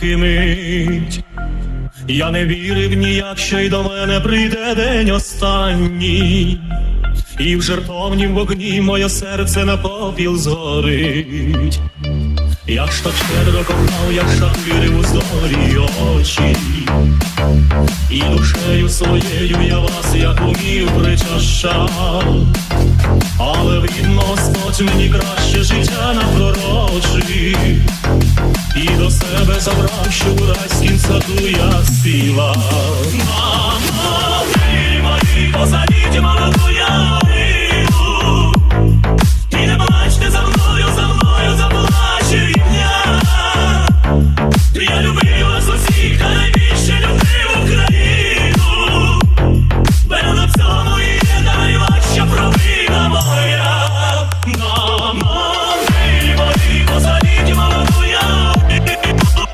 тільки мить. Я не вірив ніяк, що й до мене прийде день останній, і в жертовнім вогні моє серце на попіл згорить. Я ж так щедро кохав, як шахирив у зорі очі, і душею своєю я вас, як умів, причащав, але видно, Господь мені краще життя напророчив, і до себе забрав, що в райськім саду я співав.